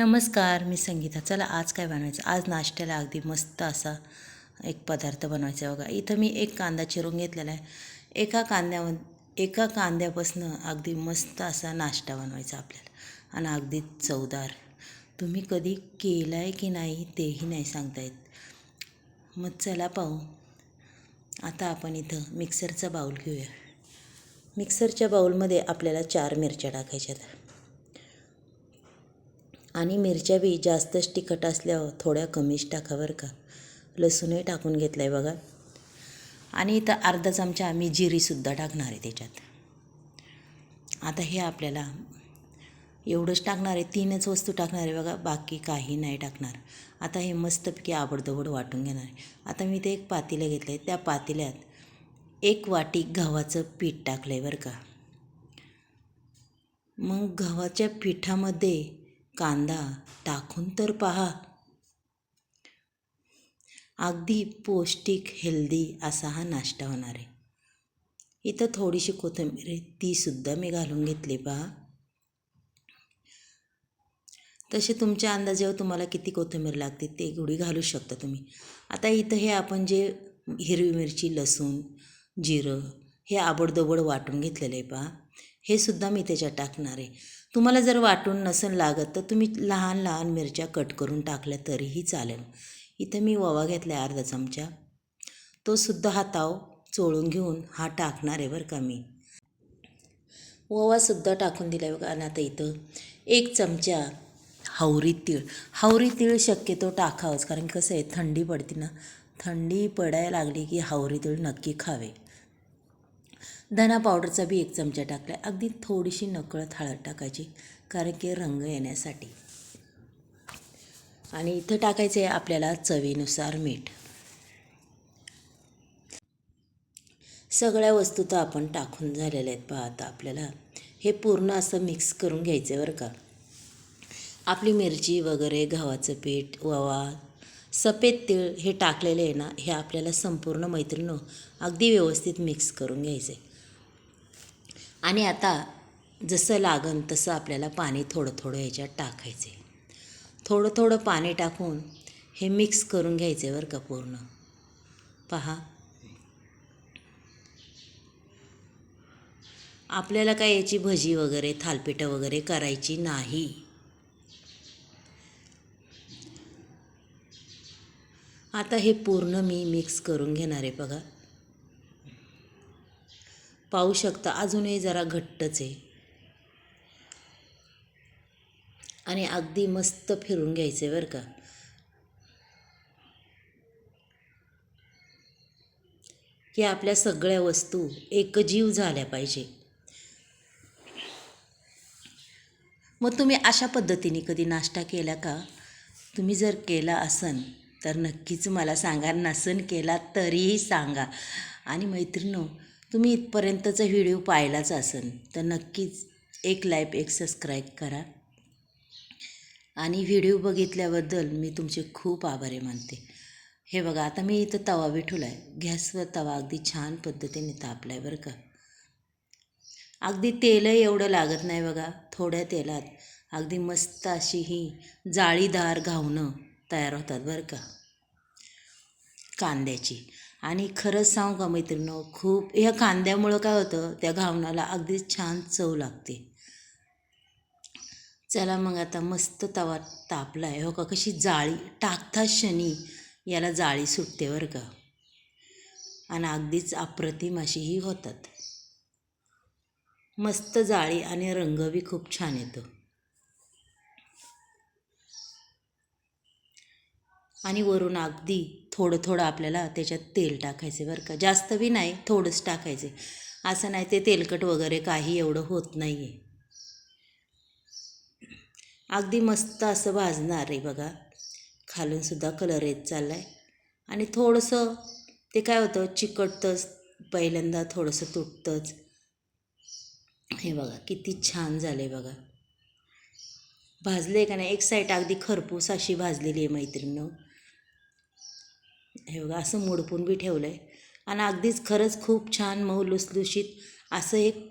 नमस्कार मी संगीता. चला आज काय बनवायचं? आज नाश्त्याला अगदी मस्त असा एक पदार्थ बनवायचा आहे बघा. इथं मी एक कांदा चिरून घेतलेला आहे. एका कांद्यावर एका कांद्यापासनं अगदी मस्त असा नाश्ता बनवायचा आपल्याला. आणि अगदी चवदार. तुम्ही कधी केला आहे की नाही तेही नाही सांगता येत. मग चला पाहू. आता आपण इथं मिक्सरचा बाऊल घेऊया. मिक्सरच्या बाऊलमध्ये आपल्याला चार मिरच्या टाकायच्या आहेत आणि मिरच्या बी जास्तच तिखट असल्यावर थोड्या कमीच टाका बरं का. लसूणही टाकून घेतलं आहे बघा. आणि इथं अर्धा चमचा आम्ही जिरीसुद्धा टाकणार आहे त्याच्यात. आता हे आपल्याला एवढंच टाकणार आहे तीनच वस्तू टाकणार आहे बघा बाकी काही नाही टाकणार. आता हे मस्तपैकी आबडदोबड वाटून घेणार आहे. आता मी ते एक पातेलं घेतलं आहे त्या पातेल्यात एक वाटी गव्हाचं पीठ टाकलं आहे बरं का. मग गव्हाच्या पिठामध्ये कांदा टाकून तर पहा. अगदी पौष्टिक हेल्दी असा हा नाश्ता होणार आहे. इथं थोडीशी कोथिंबीर आहे तीसुद्धा मी घालून घेतली पहा. तसे तुमच्या अंदाजावर तुम्हाला किती कोथिंबीर लागते ते गुढी घालू शकता तुम्ही. आता इथं हे आपण जे हिरवी मिरची लसूण जिरं हे आबडदोबड वाटून घेतलेलं आहे पहा. हे सुद्धा मी त्याच्यात टाकणार आहे. तुम्हाला जर वाटून नसेल लागत तर तुम्ही लहान लहान मिरच्या कट करून टाकल्या तरीही चालेल. इथं मी ओवा घेतला आहे अर्धा चमचा. तो सुद्धा हा ताव चोळून घेऊन हा टाकणार आहे बरं का मी. ओवासुद्धा टाकून दिला आहे बघा आणि आता इथं एक चमचा हावरी तीळ. हावरी तीळ शक्यतो टाकावंच कारण कसं आहे थंडी पडते ना. थंडी पडायला लागली की हावरी तीळ नक्की खावे. धना पावडरचा बी एक चमचा टाकला आहे अगदी थोडीशी नकळत हळद टाकायची कारण की रंग येण्यासाठी. आणि इथं टाकायचं आहे आपल्याला चवीनुसार मीठ. सगळ्या वस्तू तर आपण टाकून झालेल्या आहेत पहा आता आपल्याला. हे पूर्ण असं मिक्स करून घ्यायचं आहे बरं का. आपली मिरची वगैरे गव्हाचं पीठ ववा सफेद तीळ हे टाकलेले आहे ना हे आपल्याला संपूर्ण मैत्रिणी अगदी व्यवस्थित मिक्स करून घ्यायचं आहे आणि आता जसं लागन तसं आपल्याला पाणी थोडं थोडं ह्याच्यात टाकायचे. थोडं थोडं पाणी टाकून हे मिक्स करून घ्यायचे बरं का पूर्ण. पहा. आपल्याला काय याची भजी वगैरे थालपिठं वगैरे करायची नाही. आता हे पूर्ण मी मिक्स करून घेणार आहे बघा. पाहू शकता. अजूनही जरा घट्टच आहे. आणि अगदी मस्त फिरून घ्यायचं आहे बरं का. की आपल्या सगळ्या वस्तू एकजीव झाल्या पाहिजे. मग तुम्ही अशा पद्धतीने कधी नाश्ता केला का? तुम्ही जर केला असन तर नक्कीच मला सांगा. नसन केला तरीही सांगा. आणि मैत्रिणो तुम्ही इथपर्यंतचा व्हिडिओ पाहिलाच असेल तर नक्कीच एक लाईक एक सबस्क्राईब करा. आणि व्हिडिओ बघितल्याबद्दल मी तुमचे खूप आभारी मानते. हे बघा आता मी इथं तवा विठवला आहे गॅसवर तवा अगदी छान पद्धतीने तापला आहे बरं का. अगदी तेलही एवढं लागत नाही बघा थोड्या तेलात. अगदी मस्त अशी ही जाळीदार घावणं तयार होतात बरं का. कांद्याची. आणि खरंच सांगू का मैत्रिणी खूप ह्या कांद्यामुळं काय होतं त्या घावणाला अगदीच छान चव लागते. चला मग आता मस्त तवा तापला आहे हो का कशी जाळी टाकता शनी याला जाळी सुटते बरं का. आणि अगदीच अप्रतिम अशीही होतात. मस्त जाळी आणि रंग बी खूप छान येतो. आणि वरून अगदी थोडं थोडं आपल्याला त्याच्यात तेल टाकायचे बरं का. जास्त बी नाही थोडंच टाकायचे. असं नाही ते तेलकट वगैरे काही एवढं होत नाही आहे अगदी मस्त असं भाजणार आहे बघा. खालूनसुद्धा कलर येत चालला आहे आणि थोडंसं ते काय होतं चिकटतंच पहिल्यांदा थोडंसं तुटतंच. हे बघा किती छान झालं आहे बघा. भाजले का नाही? एक साईड अगदी खरपूस अशी भाजलेली आहे मैत्रिणीनं हे बघा असं मोडपून बी ठेवलं आहे आणि अगदीच खरंच खूप छान मऊ लुसलुशीत असं एक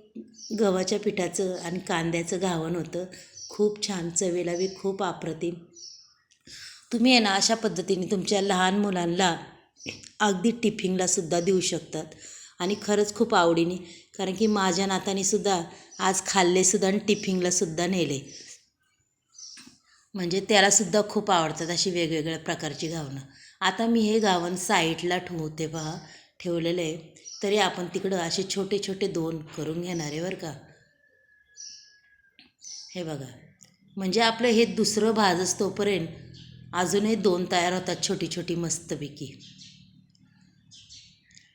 गव्हाच्या पिठाचं आणि कांद्याचं घावण होतं. खूप छान चवेला बी खूप अप्रतिम. तुम्ही आहे ना अशा पद्धतीने तुमच्या लहान मुलांना अगदी टिफिनला सुद्धा देऊ शकतात. आणि खरंच खूप आवडीने कारण की माझ्या नातानीसुद्धा आज खाल्लेसुद्धा आणि टिफिनलासुद्धा नेले. म्हणजे त्यालासुद्धा खूप आवडतात अशी वेगवेगळ्या प्रकारची घावणं. आता मी हे गावन साईडला ठेवते पहा ठेवलेलं आहे. तरी आपण तिकडं असे छोटे छोटे दोन करून घेणार आहे बरं का. हे बघा. म्हणजे आपलं हे दुसरं भाजच तोपर्यंत अजूनही दोन तयार होतात छोटी छोटी मस्तपैकी.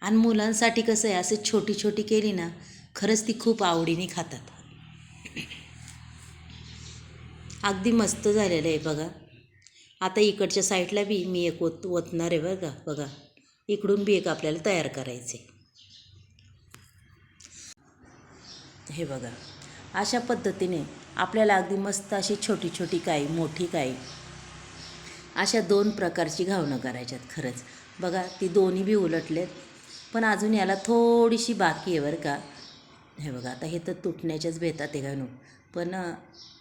आणि मुलांसाठी कसं आहे असं छोटी छोटी केली ना खरंच ती खूप आवडीने खातात. अगदी मस्त झालेलं आहे बघा. आता इकडच्या साईडला बी मी एक ओत ओतणार आहे बघा बघा. इकडून बी एक आपल्याला तयार करायचे हे बघा. अशा पद्धतीने आपल्याला अगदी मस्त अशी छोटी छोटी काई मोठी काई अशा दोन प्रकारची घावणं करायच्यात खरंच. बघा ती दोन्ही बी उलटलेत पण अजून याला थोडीशी बाकी आहे बरं का. हे बघा आता हे तर तुटण्याच्याच भेतात आहे घालून पण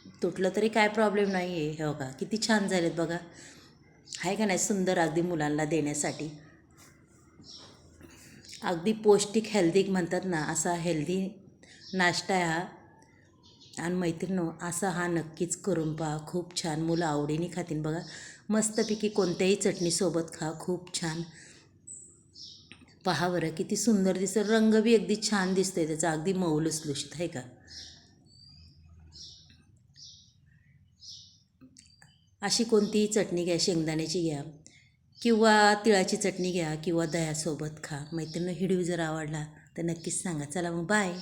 तुटलं तरी काय प्रॉब्लेम नाही आहे हे बघा. किती छान झालेत बघा. आहे का नाही? सुंदर अगदी मुलांना देण्यासाठी. अगदी पौष्टिक हेल्दी म्हणतात ना असा हेल्दी नाश्ता आहे हा. आणि मैत्रिणो असा हा नक्कीच करून पहा. खूप छान. मुलं आवडीने खातील बघा. मस्तपैकी कोणत्याही चटणीसोबत खा. खूप छान. पहा बरं किती सुंदर दिसतं. रंग बी अगदी छान दिसतोय त्याचा. अगदी मऊ लुसलुशीत आहे का? अशी कोणतीही चटणी घ्या शेंगदाण्याची घ्या किंवा तिळाची चटणी घ्या किंवा दह्यासोबत खा. मैत्रिणी व्हिडिओ जर आवडला तर नक्कीच सांगा. चला मग बाय